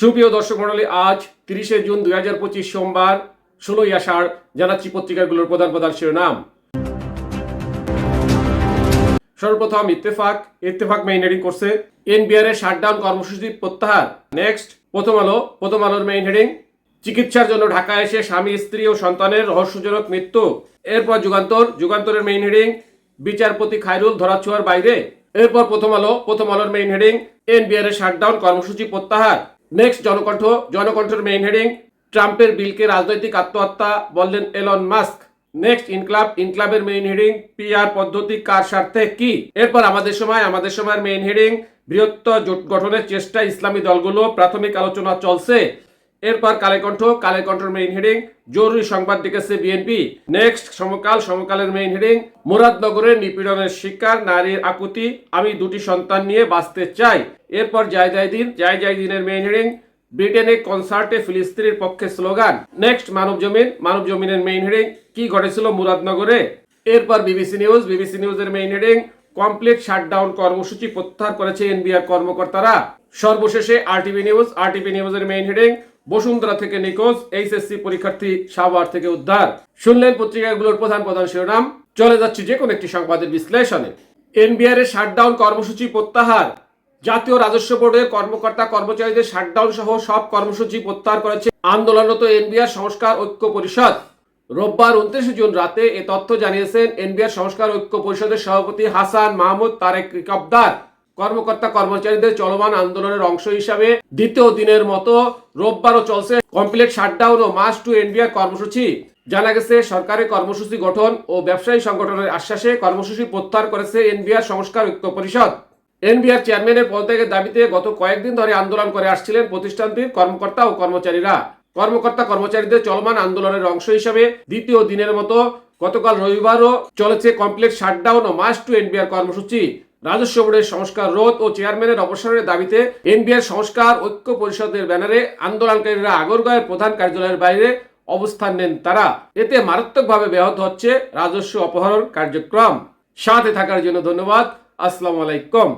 সুপ্রিয় দর্শক মণ্ডলী, আজ তিরিশে জুন দুই হাজার পঁচিশ সোমবার, ষোলোই আষাঢ়, জানাচ্ছি পত্রিকাগুলোর প্রধান প্রধান শিরোনাম। সর্বপ্রথম ইত্তেফাক ইত্তেফাক মেইন হেডিং করছে, এনবিআর এর শাটডাউন কর্মসূচি প্রত্যাহার। নেক্সট প্রথম আলো, প্রথম আলোর মেইন হেডিং চিকিৎসার জন্য ঢাকা এসে স্বামী, স্ত্রী ও সন্তানের রহস্যজনক মৃত্যু। এরপর যুগান্তর, যুগান্তরের মেইন হেডিং বিচারপতি খায়রুল ধরাছোঁয়ার বাইরে। এরপর প্রথম আলো, প্রথম আলোর মেইন হেডিং এনবিআর এর শাটডাউন কর্মসূচি প্রত্যাহার। নেক্সট জনকণ্ঠ জনকণ্ঠের মেইন হেডিং ট্রাম্পের বিলকে রাজনৈতিক আত্মহত্যা বললেন এলন মাস্ক নেক্সট ইনক্লাব ইনক্লাবের মেইন হেডিং পিআর পদ্ধতি কার স্বার্থে কি? এরপর আমাদের সময়, আমাদের সময়ের মেইন হেডিং বৃহত্তর জোট গঠনের চেষ্টা ইসলামী দলগুলো প্রাথমিক আলোচনা চলছে। এরপর কালেকণ্ঠ, কালেকণ্ঠের মেইন হেডিং জরুরি সংবাদ ডেকেছে বিএনপি নেক্সট সমকাল, সমকালের মেইন হেডিং মুরাদনগরের নিপীড়নের শিকার, নারীর আকুতি, আমি দুটি সন্তান নিয়ে বাঁচতে চাই। এরপর জয় জয় দিন, জয় জয় দিনের মেইন হেডিং ব্রিটেনে কনসার্টে ফিলিস্তিনের পক্ষে স্লোগান। নেক্সট মানব জমিন, মানব জমিনের মেইন হেডিং কি ঘটেছিল মুরাদনগরে? এরপর বিবিসি নিউজ বিবিসি নিউজের মেইন হেডিং কমপ্লিট শাটডাউন কর্মসূচি প্রত্যাহার করেছে এনবিআর কর্মকর্তারা। সর্বশেষে আরটিভি নিউজ আরটিভি নিউজের মেইন হেডিং বসুন্ধরা থেকে নিখোঁজ এইচএসসি পরীক্ষার্থী সাভার থেকে উদ্ধার। শুনলেন পত্রিকাগুলোর প্রধান প্রধান শিরোনাম। চলে যাচ্ছি যে কোনো একটি সংবাদের বিশ্লেষণে। এনবিআর এর শাটডাউন কর্মসূচি প্রত্যাহার। জাতীয় রাজস্ব বোর্ডের কর্মকর্তা কর্মচারীদের শাটডাউন সহ সব কর্মসূচি প্রত্যাহার করেছে আন্দোলনরত এনবিআর সংস্কার ঐক্য পরিষদ। রোববার উনত্রিশে জুন রাতে এ তথ্য জানিয়েছেন এনবিআর সংস্কার ঐক্য পরিষদের সভাপতি হাসান মাহমুদ তারেক রিকবদার। কর্মকর্তা কর্মচারীদের চলমান আন্দোলনের অংশ হিসাবে দ্বিতীয় দিনের মতো রোববারও চলছে কমপ্লিট শাটডাউন ও মাস টু এনবিআর কর্মসূচি। জানা গেছে সরকারি কর্মসূচি গঠন ও ব্যবসায়ী সংগঠনের আশ্বাসে কর্মসূচি প্রত্যাহার করেছে এনবিআর সংস্কার ঐক্য পরিষদ। এনবিআর চেয়ারম্যানের পদত্যাগের দাবিতে গত কয়েকদিন ধরে আন্দোলন করে আসছিলেন প্রতিষ্ঠানটির কর্মকর্তা ও কর্মচারীরা। কর্মকর্তা কর্মচারীদের চলমান আন্দোলনের অংশ হিসাবে দ্বিতীয় দিনের মতো গতকাল রবিবারও চলেছে কমপ্লিট শাটডাউন ও মাস টু এনবিআর কর্মসূচি। রাজস্ব বোর্ডের সংস্কার রোধ ও চেয়ারম্যানের অবসরের দাবিতে এনবিআর সংস্কার ঐক্য পরিষদের ব্যানারে আন্দোলনকারীরা আগরগাঁয়ের প্রধান কার্যালয়ের বাইরে অবস্থান নেন তারা। এতে মারাত্মকভাবে ব্যাহত হচ্ছে রাজস্ব অপহরণ কার্যক্রম। সাথে থাকার জন্য ধন্যবাদ। আসসালামু আলাইকুম।